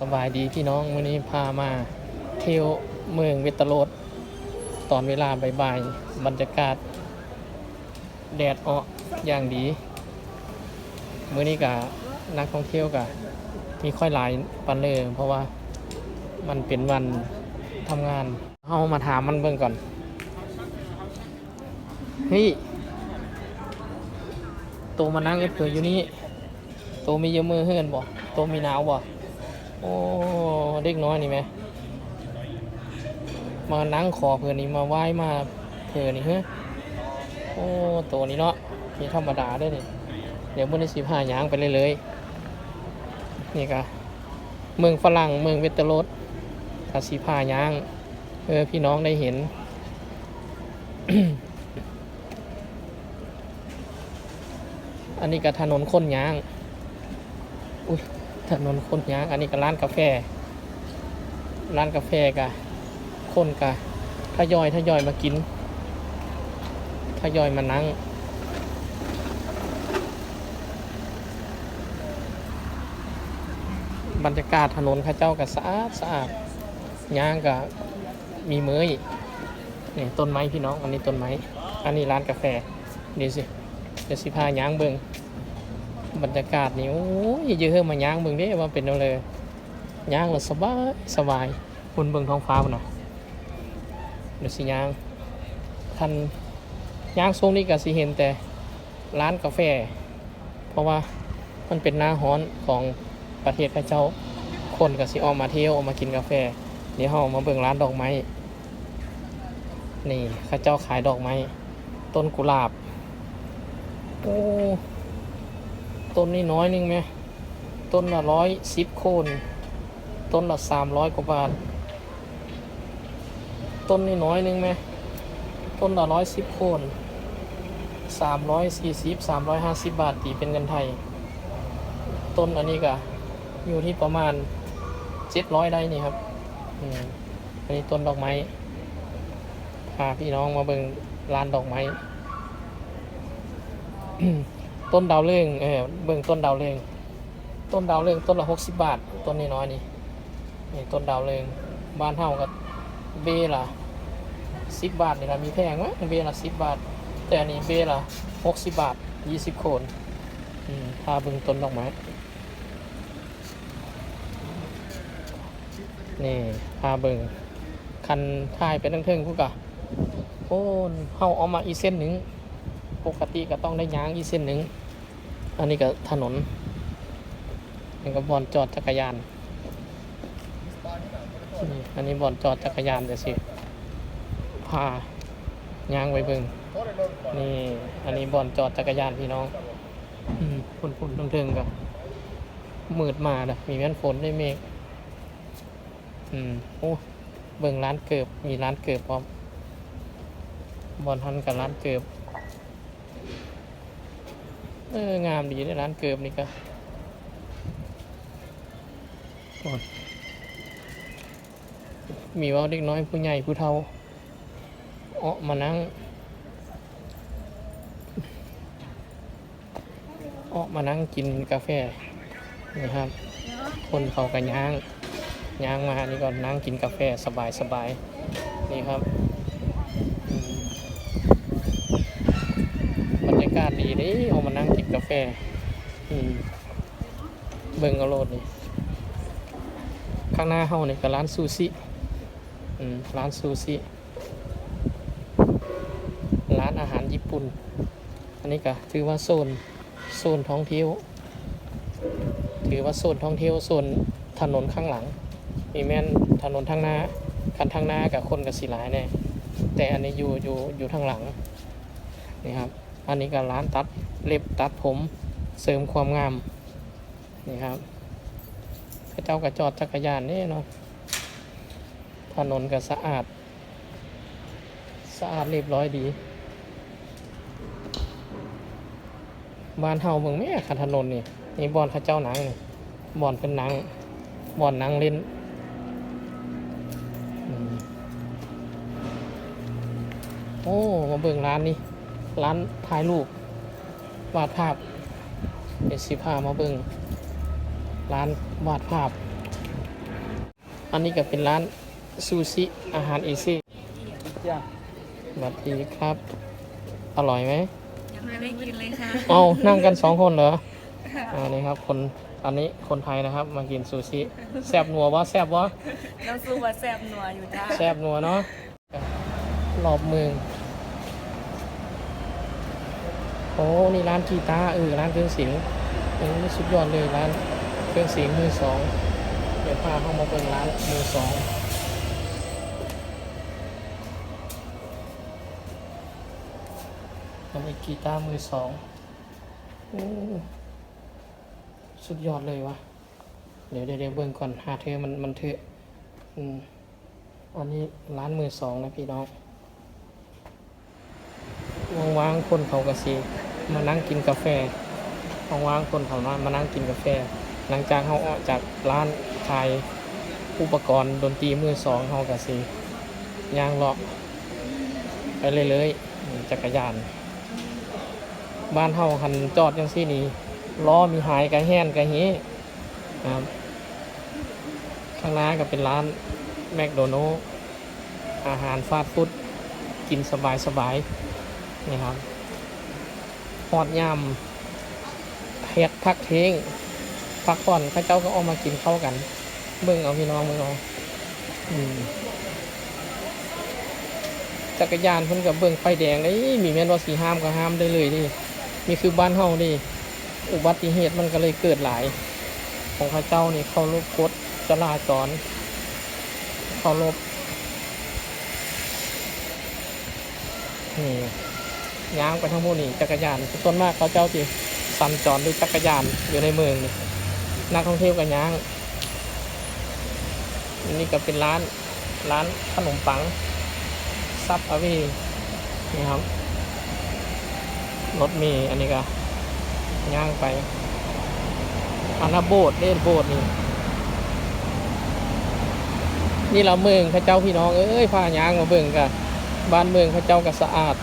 สบายดีพี่น้องวันนี้พามาเที่ยวเมืองเวตาโรดตอนเวลาบ่ายๆบรรยากาศ แดดออกอย่างดีมื้อนี้กับนักท่องเที่ยวกับมีค่อยหลายปันเลยเพราะว่ามันเป็นวันทำงานเอามาถามมันเบิ่งก่อนเฮ้ยโตมานั่งเอฟเผืออยู่นี่โตมีเยอะมือเฮือนบ่โตมีหนาวบ่ โอ้เด็กน้อยนี่ไหมมานั่งขอเพื่อนนี่มาไหว้มาเพื่อนนี่เฮ้ยโอ้ตัวนี้เนาะมีธรรมดาด้วยนี่เดี๋ยวมันจะสิพายางไปเลยเลยนี่ก็เมืองฝรั่งเมืองเวตเตอร์โรสกาสีพายางเออพี่น้องได้เห็น อันนี้ก็ถนนคนยาง อุ้ย ถนนคนยางอันนี้ก็ร้านกาแฟ ร้านกาแฟกะคนกะทยอยทยอยมากินทยอยมานั่งบรรยากาศถนนข้าเจ้าก็สะอาดสะอาดยางก็มีเมยนี่ต้นไม้พี่น้อง อันนี้ต้นไม้ อันนี้ร้านกาแฟ เดี๋ยวสิ เดี๋ยวสิพายางเบิง บรรยากาศนี่โอ้ยเยอะมาย่างเบิ่งเด้ว่าเป็นเอาเลยย่างแล้วสบายสบายคุณเบิ่งท้องฟ้าบ่น่ะเดี๋ยวสิย่างคันย่างทรงนี้ก็สิเห็นแต่ร้านกาแฟ เพราะว่ามันเป็นหน้าฮ้อนของประเทศพระเจ้า คนก็สิออกมาเที่ยวออกมากินกาแฟเดี๋ยวเฮามาเบิ่งร้านดอกไม้นี่ข้าเจ้าขายดอกไม้ต้นกุหลาบโอ้ ต้นนี้น้อยนึงไหมต้นละร้อยสิบโคน ต้นละสามร้อยกว่าบาท ต้นนี้น้อยนึงไหมต้นละร้อยสิบโคนสามร้อยสี่สิบสามร้อยห้าสิบบาทตีเป็นเงินไทย ต้นอันนี้ก็อยู่ที่ประมาณเจ็ดร้อยได้นี่ครับอันนี้ต้นดอกไม้พาพี่น้องมาเบิ่งร้านดอกไม้ ต้นดาวเรืองเออเบิ่งต้นดาวเรืองต้นดาวเรืองต้นละหกสิบบาท ต้นนี้น้อยนี่นี่ต้นดาวเรืองบ้านเฮาก็เบล่ะสิบบาทนี่ละมีแพงไหมเบล่ะสิบบาท แต่อันนี้เบล่ะหกสิบบาทยี่สิบโคนอืมพาเบิ่งต้นดอกไม้นี่พาเบิ่งคันท้ายไปทั้งเทิงพูกะโอ้เฮาเอามาอีเส้นหนึ่ง ปกติก็ต้องได้ย้างอีกเส้นหนึ่งอันนี้ก็ถนนนี่ก็บอนจอดจักรยานอันนี้บอนจอดจักรยานเดี๋ยวสิพาย้างไปเบิ่งนี่อันนี้บอนจอดจักรยานพี่น้องฝุ่นฝุ่นๆเทิงๆกับมืดมาดะมีแม่นฝนได้เมฆอืมโอ้เบิ่งร้านเกือบมีร้านเกือบพร้อมบอนทันกับร้านเกือบ เอองามดีในร้านเกิบนี่ก็มีว่าเด็กน้อยผู้ใหญ่ผู้เฒ่าเอะมานั่งเอะมานั่งกินกาแฟนี่ครับ คนเขากันย่างย่างมานี่ก็นั่งกินกาแฟสบายสบายนี่ครับอืม บรรยากาศดีเด้เอามานั่งจิบกาแฟเบิ่งเอาโลดนี่ข้างหน้าเฮานี่ก็ร้านซูชิร้านซูชิร้านอาหารญี่ปุ่น อันนี้ก็ถือว่าโซนโซนท่องเที่ยว ถือว่าโซนท่องเที่ยวโซนถนนข้างหลัง มีแม่นถนนทางหน้าคันทางหน้ากับคนกับสีหลายแน่แต่อันนี้อยู่อยู่อยู่ทางหลังนี่ครับ อันนี้ก็ร้านตัดเล็บตัดผมเสริมความงาม นี่ครับพระเจ้าก็จอดจักรยานนี่เนาะถนนก็สะอาด สะอาดเรียบร้อยดีบ้านเฮาเมืองแม่ขันถนนนี่นี่บอนพระเจ้าหนังนี่บอนเป็นหนังบอนหนังเล่นโอ้มาเบิ่งร้านนี้ ร้านถ่ายรูปวาดภาพเดี๋ยวสิพามาเบิ่งร้านวาดภาพ อันนี้ก็เป็นร้านซูชิอาหารเอเชียจ้ะสวัสดีครับ อร่อยไหมยังไม่ได้กินเลยค่ะเอานั่งกันสองคนเหรออันนี้ครับคนอันนี้คนไทยนะครับมากินซูชิแซบนัววะแซบวะน้ำซุปว่าแซ่บนัวอยู่จ้าแซบนัวเนาะรอบเมือง โอ้นี่ร้านกีตาร์เออร้านเครื่องเสียงเออสุดยอดเลยร้านเครื่องเสียงมือสองเดี๋ยวพาเข้ามาเป็นร้านมือสองอันนี้กีตาร์มือสองอสุดยอดเลยวะเดี๋ยวเดี๋ยวเดี๋ยวเบิ่งก่อนหาเธอมันมันเถออืมอันนี้ร้านมือสองนะพี่น้อง ว่างๆคนเขากระซีมานั่งกินกาแฟว่างๆคนเขามามานั่งกินกาแฟ หลังจากเขาออกจากร้านขายอุปกรณ์ดนตรีมือสองเขากระซีย่างเลาะไปเลยเลยๆจักรยาน บ้านเฮาหันจอดยังซี่นี่ล้อมีหายกระแห้นกระเฮนะครับข้างหน้าก็เป็นร้านแมคโดนัลล์อาหารฟาสต์ฟู้ดกินสบายสบาย นี่ครับฮอดยำเฮ็ดพักเทงพักผ่อนข้าเจ้าก็ออกมากินเข้าวกัน เบิ่งเอาพี่น้องเบิ่งเอาจักรยานเพิ่นกับเบิ่งไฟแดงนี่มีแม่นว่าสีห้ามก็ห้ามได้เลยนี่นี่คือบ้านเฮานี่อุบัติเหตุมันก็เลยเกิดหลาย ของข้าเจ้านี่เขารบกฎจราจรเคารพนี่ ย้างไปทั้งหมดนี่จักรยานส่วนมากเขาเจ้าที่สัญจรด้วยจักรยานอยู่ในเมืองนี่นักท่องเที่ยวกันย้างนี่ก็เป็นร้านร้านขนมปังซับอวีนี่ครับรถมีอันนี้ก็ย่างไปอันนาโบดเล่นโบดนี่นี่เราเมืองพระเจ้าพี่น้องเอ้ยพาย่างมาเบิ่งกันบ้านเมืองพระเจ้าก็สะอาด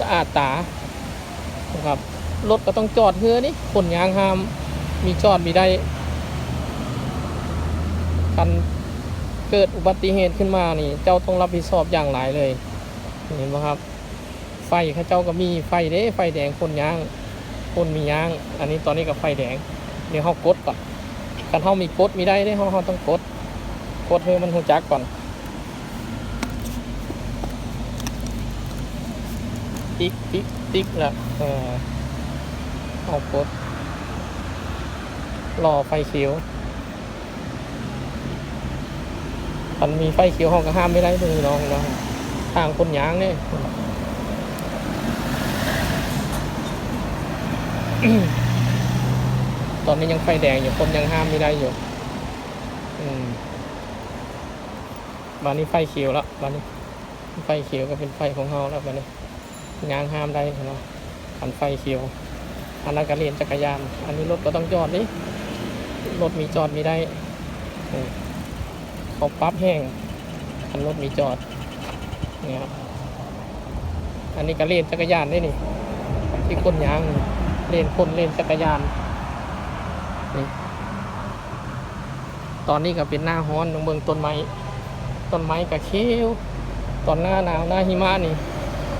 สะอาดตานะครับรถก็ต้องจอดเฮือนี่คนยางห้ามมีจอดมีได้กันเกิดอุบัติเหตุขึ้นมานี่ เจ้าต้องรับผิดชอบอย่างหลายเลย เห็นไหมครับ ไฟข้าเจ้าก็มีไฟเด้ ไฟแดงคนยาง คนมียาง อันนี้ตอนนี้ก็ไฟแดง เดี๋ยวเขากดก่อนการเขามีกดมีได้เด้เขาเขาต้องกด กดให้มันหูจักก่อน ติ๊กติ๊กติ๊กล้วเออเอากดรอไฟเขียวมันมีไฟเขียวห้องก็ห้ามไม่ได้เลยน้องน้องทางคนยางเนี่ยตอนนี้ยังไฟแดงอยู่คนยังห้ามไม่ได้อยู่มบานนี้ไฟเขียวแล้วบานนี้ ไฟเขียวก็เป็นไฟของเฮาแล้วบานนี้ ยางห้ามได้เนาะอันไฟเขียว อันนั้นก็เรียนจักรยาน อันนี้รถก็ต้องจอดนี่รถมีจอดมีได้อืมเขาปั๊บแห้งอันรถมีจอดเนี่ยครับอันนี้ก็เล่นจักรยานได้นี่ ที่คนยางเล่นคนเล่นจักรยานนี่ตอนนี้ก็เป็นหน้าฮ้อนตรงเบืองต้นไม้ต้นไม้กับเขียวตอนหน้าหนาวหน้าหิมะนี่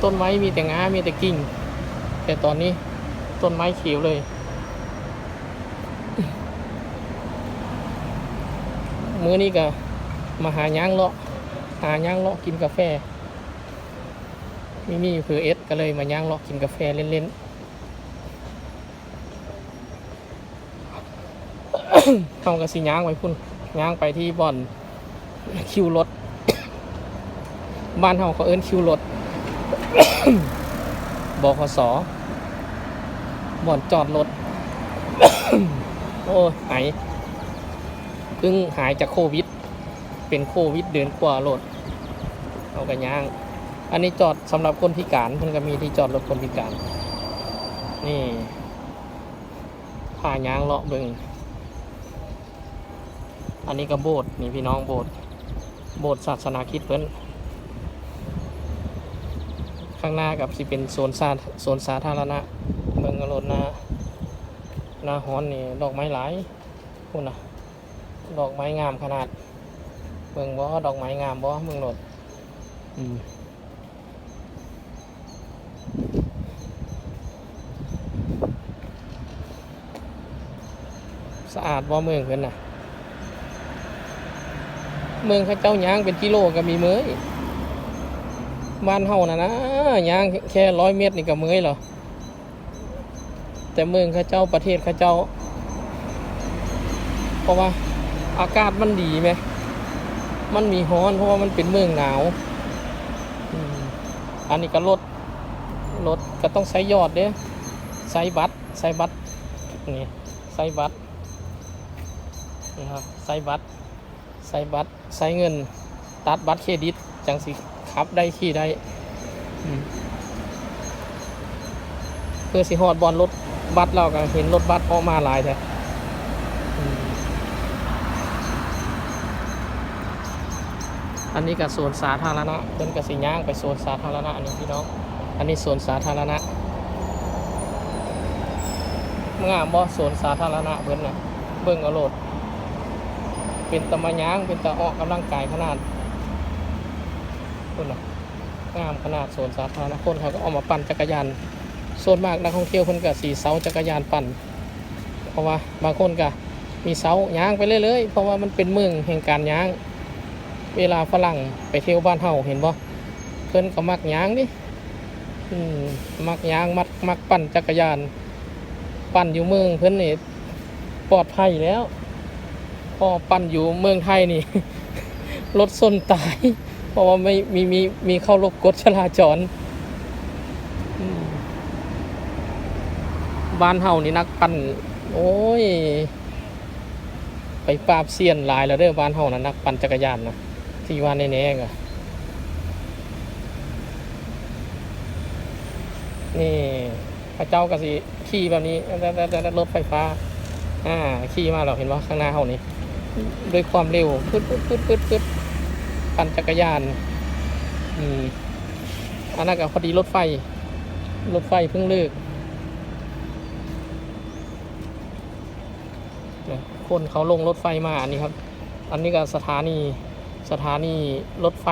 ต้นไม้มีแต่งามีแต่กิ่ง แต่ตอนนี้ต้นไม้เขียวเลย มื้อนี้ก็มาหาย่างเลาะหาย่างเลาะกินกาแฟมีมีเพื่อเอสก็เลยมาย่างเลาะกินกาแฟเล่นๆเข้าก็สิย่างไว้พุ่นย่างไปที่บ่อนคิวรถ บ้านเฮาเขาเอิ้นคิวรถ บขสบ่อนจอดรถ โอ้ยหายเพิ่งหายจากโควิด เป็นโควิดเดือนกว่ารถเอากันย่าง อันนี้จอดสำหรับคนพิการเพิ่นก็มีที่จอดรถคนพิการ นี่พาย่างเลาะเบิงอันนี้ก็โบสถ์นี่พี่น้องโบสถ์โบสถ์ศาสนาคิดเพิ่น ข้างหน้ากับสิเป็นโซนสาโซนสาธารณะเมืองอรถหน้าหน้าฮ้อนนี่ดอกไม้หลายพุ่นนะดอกไม้งามขนาดเมืองบ่ดอกไม้งามบ่เมืองโหลดอืมสะอาดบ่เมืองเพิ่นน่ะเมืองเข้าเจ้าย่างเป็นกิโลก็มีเมย บ้านเฮานะนะย่างแค่ร้อยเมตรนี่ก็เมยเหรอแต่เมืองข้าเจ้าประเทศข้าเจ้า เพราะว่าอากาศมันดีไหมมันมีฮ้อนเพราะว่ามันเป็นเมืองหนาวอันนี้ก็รถรถก็ต้องใช้ยอดเด้ใช้บัตรใช้บัตรนี่ใช้บัตรนี่ครับใช้บัตรใช้บัตรใช้เงิน ตัดบัตรเครดิตจังสิ ขับได้ขี่ได้เพื่อสิฮอดบอลรถบัตรเราก็เห็นรถบัตรออกมาหลายแท้อันนี้กับสวนสาธารณะเพิ่นกับสิย่างไปสวนสาธารณะอันนี้พี่น้อง อันนี้สวนสาธารณะงามบ่สวนสาธารณะเพิ่นน่ะเบิ่งเอาโลด เป็นตะมะย่างเป็นตะออกกำลังกายขนาด เพิ่นน่ะงามขนาดสวนสาธารณะคนเขาก็ออกมาปั่นจักรยานส่วนมากนักท่องเที่ยวเพิ่นก็สีเสาจักรยานปั่น เพราะว่าบางคนก็มีเสาย่างไปเรื่อยๆเพราะว่ามันเป็นเมืองแห่งการย่าง เวลาฝรั่งไปเที่ยวบ้านเฮาเห็นบ่เพิ่นก็มักยางนี่มักยางมักมักปั่นจักรยาน ปั่นอยู่เมืองเพิ่นนี่ปลอดภัยแล้ว พอปั่นอยู่เมืองไทยนี่รถส้นตาย เพราะว่าไม่มีมีมีเข้ารบกฎจราจรอืมบ้านเฮานี่นักปั่นโอ้ย ไปปราบเซียนหลายแล้วเด้อบ้านเฮานะนักปั่นจักรยานนะที่ว่าแน่ๆก็นี่พระเจ้ากสิขี่แบบนี้แต่แต่แต่แต่รถไฟฟ้า อ่าขี่มาเราเห็นว่าข้างหน้าเขานี่ด้วยความเร็วปึ๊ดปึ๊ดปึ๊ดปึ๊ด ปั่นจักรยาน อืมอันนั้นก็พอดีรถไฟ รถไฟเพิ่งเลิก คนเขาลงรถไฟมาอันนี้ครับ อันนี้ก็สถานี สถานีรถไฟ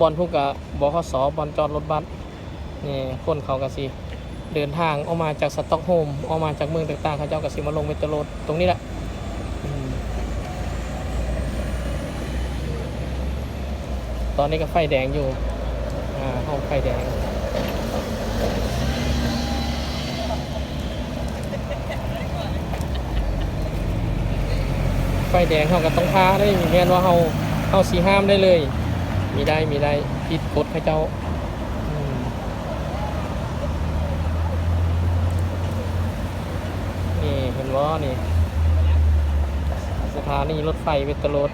บอลพวกกับบขสบอลจอดรถบัสนี่คนเขากะสิเดินทางออกมาจากสต็อกโฮมออกมาจากเมืองต่างๆเขาเจ้ากะสิมาลงเมตโรดตรงนี้แหละอืมต อนนี้ก็ไฟแดงอยู่ อ่าห้องไฟแดง ไฟแดงเขาก็ต้องท้าได้มีแม่นว่าเขาเขาสีห้ามได้เลย มีได้มีได้ผิดกฎพระเจ้านี่เห็นว่านี่ สถานีรถไฟเวตโรด